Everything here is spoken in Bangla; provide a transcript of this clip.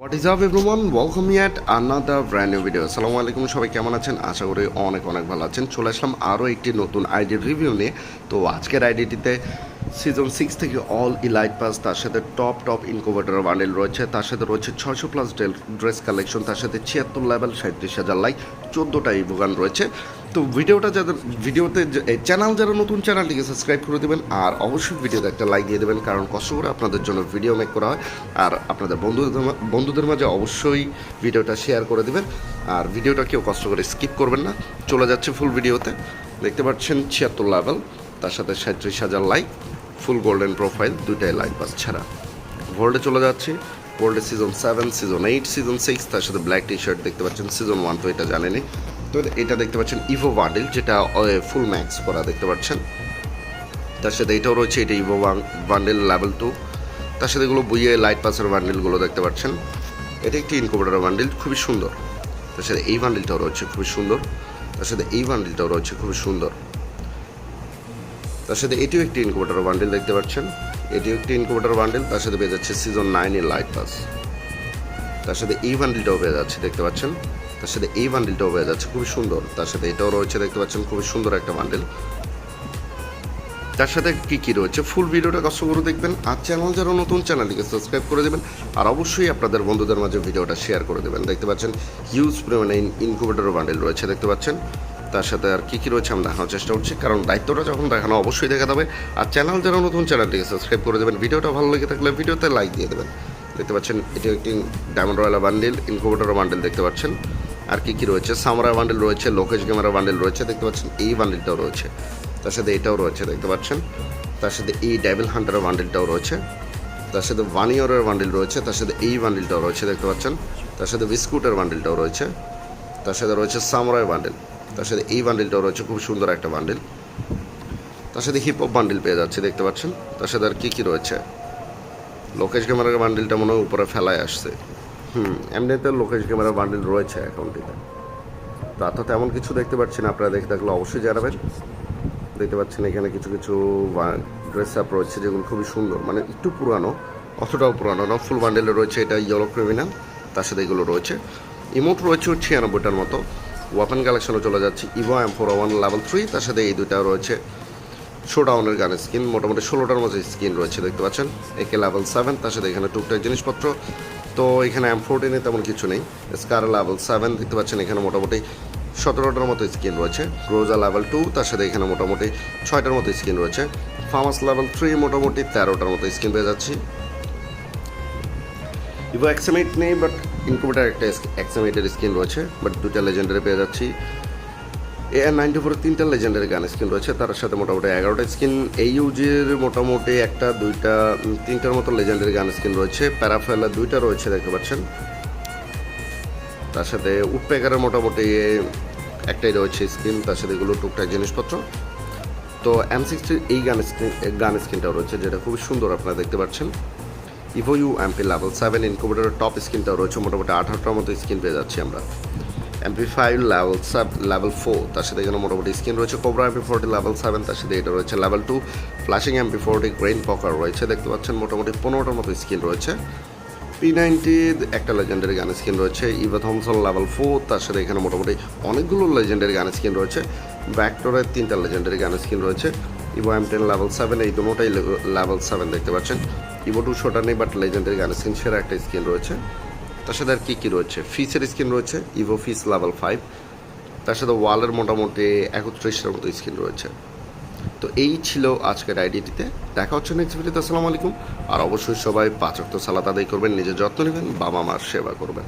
What is up everyone welcome yet another brand new video আসসালামু আলাইকুম সবাই কেমন আছেন? আশা করি অনেক অনেক ভালো আছেন। চলে আসলাম আরও একটি নতুন আইডির রিভিউ নিয়ে। তো আজকের আইডিটিতে সিজন সিক্স থেকে অল ইলাইট পাস তার সাথে টপ টপ ইনকোভেটার বান্ডেল রয়েছে। তার সাথে রয়েছে ছয়শো প্লাস ড্রেস কালেকশন তার সাথে ছিয়াত্তর লেভেল সাঁত্রিশ হাজার লাইক চোদ্দোটা ইভোগান রয়েছে। তো ভিডিওটা যাদের, ভিডিওতে চ্যানেল যারা নতুন চ্যানেলটিকে সাবস্ক্রাইব করে দেবেন, আর অবশ্যই ভিডিওতে একটা লাইক দিয়ে দেবেন, কারণ কষ্ট করে আপনাদের জন্য ভিডিও মেক করা হয়, আর আপনাদের বন্ধুদের বন্ধুদের মাঝে অবশ্যই ভিডিওটা শেয়ার করে দেবেন, আর ভিডিওটা কেউ কষ্ট করে স্কিপ করবেন না। চলে যাচ্ছে ফুল ভিডিওতে দেখতে পাচ্ছেন ছিয়াত্তর লেভেল তার সাথে সাঁত্রিশ হাজার লাইক ফুল গোল্ডেন প্রোফাইল দুইটাই লাইট পাস ছাড়া। ভোল্ডে চলে যাচ্ছে। ভোল্ডে season seven season eight season six তার সাথে ব্ল্যাক টি শার্ট দেখতে পাচ্ছেন সিজন ওয়ান তো এটা জানেনি তো এটা দেখতে পাচ্ছেন ইভো বান্ডেল যেটা ফুল ম্যাক্স করা দেখতে পাচ্ছেন। তার সাথে এটাও রয়েছে, এটা ইভো বান্ডেল লেভেল টু তার সাথে এগুলো বইয়ে লাইট পাসের বান্ডেলগুলো দেখতে পাচ্ছেন। এটা একটি ইনকোভেটার বান্ডেল খুবই সুন্দর। তার সাথে এই বান্ডেলটাও রয়েছে, খুবই সুন্দর। তার সাথে এই বান্ডেলটাও রয়েছে, খুবই সুন্দর। তার সাথে এটিও একটি ইনকোভেটার বান্ডেল দেখতে পাচ্ছেন। এটিও একটি ইনকোভেটার বান্ডেল তার সাথে পেয়ে যাচ্ছে সিজন নাইনের লাইট পাস তার সাথে এই বান্ডেলটাও পেয়ে যাচ্ছে, দেখতে পাচ্ছেন। তার সাথে এই বান্ডেলটাও পেয়ে যাচ্ছে, খুবই সুন্দর। তার সাথে এটাও রয়েছে, দেখতে পাচ্ছেন, খুবই সুন্দর একটা বান্ডেল তার সাথে কী কী রয়েছে? ফুল ভিডিওটা কষ্ট করে দেখবেন, আর চ্যানেল যারা নতুন চ্যানেলটিকে সাবস্ক্রাইব করে দেবেন, আর অবশ্যই আপনাদের বন্ধুদের মাঝে ভিডিওটা শেয়ার করে দেবেন। দেখতে পাচ্ছেন হিউজ পরিমাণে ইনকুবেটর বান্ডেল রয়েছে, দেখতে পাচ্ছেন। তার সাথে আর কী কী রয়েছে আমি দেখানোর চেষ্টা করছি, কারণ দায়িত্বটা যখন দেখানো অবশ্যই দেখা যাবে আর চ্যানেল যারা নতুন চ্যানেলটিকে সাবস্ক্রাইব করে দেবেন। ভিডিওটা ভালো লেগে থাকলে ভিডিওতে লাইক দিয়ে দেবেন। দেখতে পাচ্ছেন, এটি একটি diamond royal bundle incubator bundle দেখতে পাচ্ছেন। আর কি কি রয়েছে? সামরা বান্ডেল রয়েছে লোকেশ ক্যামেরা বান্ডেল রয়েছে, দেখতে পাচ্ছেন এই বান্ডেলটাও রয়েছে। তার সাথে এটাও রয়েছে, দেখতে পাচ্ছেন। তার সাথে এই ডাইবেল হান্টারের বান্ডেলটাও রয়েছে। তার সাথে ওয়ান ইয়ারের বান্ডেল রয়েছে, তার সাথে এই বান্ডেলটাও রয়েছে, দেখতে পাচ্ছেন। তার সাথে বিস্কুটের বান্ডেলটাও রয়েছে। তার সাথে রয়েছে সামরাই বান্ডেল তার সাথে এই বান্ডেলটাও রয়েছে, খুব সুন্দর একটা বান্ডেল তার সাথে হিপ হপ বান্ডেল পেয়ে যাচ্ছে, দেখতে পাচ্ছেন। তার সাথে আর কী কী রয়েছে? লোকেশ ক্যামেরার বান্ডেলটা মনে হয় উপরে ফেলায় আসছে। হুম, এমনিতে লোকেশ ক্যামেরা বান্ডেল রয়েছে অ্যাকাউন্টটিতে তা তো তেমন কিছু দেখতে পাচ্ছেন আপনারা দেখে থাকলে অবশ্যই জানাবেন। দেখতে পাচ্ছেন এখানে কিছু কিছু ড্রেস আপ রয়েছে যেগুলো খুবই সুন্দর মানে একটু পুরানো, অতটাও পুরানো না ফুল বান্ডেলে রয়েছে এটা ইয়েলো ক্রিমিনাল তার সাথে এগুলো রয়েছে। ইমোট রয়েছে ছিয়ানব্বইটার মতো। ওয়াপেন কালেকশনে চলে যাচ্ছে Evo M four one level three তার সাথে এই দুইটা রয়েছে। শোডাউনের গানের স্কিন মোটামুটি ষোলোটার মতো স্কিন রয়েছে, দেখতে পাচ্ছেন। একে লেভেল সেভেন তার সাথে এখানে টুকটাক জিনিসপত্র। তো এখানে এম ফোরটিনে তেমন কিছু নেই। স্কার লেভেল সেভেন দেখতে পাচ্ছেন এখানে মোটামুটি সতেরোটার মতো স্কিন রয়েছে। রোজা লেভেল টু তার সাথে এখানে মোটামুটি ছয়টার মতো স্কিন রয়েছে। ফার্মাস লেভেল থ্রি মোটামুটি তেরোটার মতো স্কিন পেয়ে যাচ্ছি। ইভো এক্সামিট নেই বাট ইনকুবেটার একটা এক্সামিটের স্কিন রয়েছে বাট দুটা লেজেন্ডারে পেয়ে যাচ্ছি। এ আর নাইনটি ফোরের তিনটা লেজেন্ডারি গান স্কিন রয়েছে। তার সাথে মোটামুটি এগারোটা স্কিন এই ইউজের মোটামুটি একটা, দুইটা তিনটার মতো লেজেন্ডারি গান স্কিন রয়েছে। প্যারাফেলা দুইটা রয়েছে, দেখতে পাচ্ছেন। তার সাথে উডপেকারের মোটামুটি একটাই রয়েছে স্কিন তার সাথে এগুলো টুকটাক জিনিসপত্র। তো এম সিক্সটির এই গান স্কিন গান স্ক্রিনটাও রয়েছে, যেটা খুবই সুন্দর আপনারা দেখতে পাচ্ছেন। Evo U MP level seven ইনকুবেটারের top স্কিনটাও রয়েছে। মোটামুটি আঠারোটার মতো স্কিন পেয়ে যাচ্ছি আমরা। MP five level sub level four তার সাথে এখানে মোটামুটি স্কিন রয়েছে cobra MP forty level seven তার সাথে এটা রয়েছে level two flashing MP forty grain pucker রয়েছে, দেখতে পাচ্ছেন মোটামুটি পনেরোটার মতো স্কিন রয়েছে। পি নাইনটির একটা লেজেন্ডারি গান স্কিন রয়েছে ইভা থমসন লেভেল ফোর তার সাথে এখানে মোটামুটি অনেকগুলো লেজেন্ডারি গান স্কিন রয়েছে ব্যাকটোরের তিনটা লেজেন্ডারি গান স্কিন রয়েছে Evo M ten level seven এই দুটোটাই লেভেল সেভেন দেখতে পাচ্ছেন। ইভো টু শোটা নেই বাট লেজেন্ডারি গান স্কিন সেরা একটা স্কিন রয়েছে। তার সাথে আর কী কী রয়েছে? ফিসের স্ক্রিন রয়েছে ইভো ফিস লেভেল ফাইভ তার সাথে ওয়ালের মোটামুটি একত্রিশটার মতো স্ক্রিন রয়েছে। তো এই ছিল আজকের আইডিটিতে দেখা হচ্ছে নেক্সট ভিডিওতে আসসালামু আলাইকুম। আর অবশ্যই সবাই পাঁচ তো সালাদ আদায় করবেন, নিজের যত্ন নেবেন বাবা মার সেবা করবেন।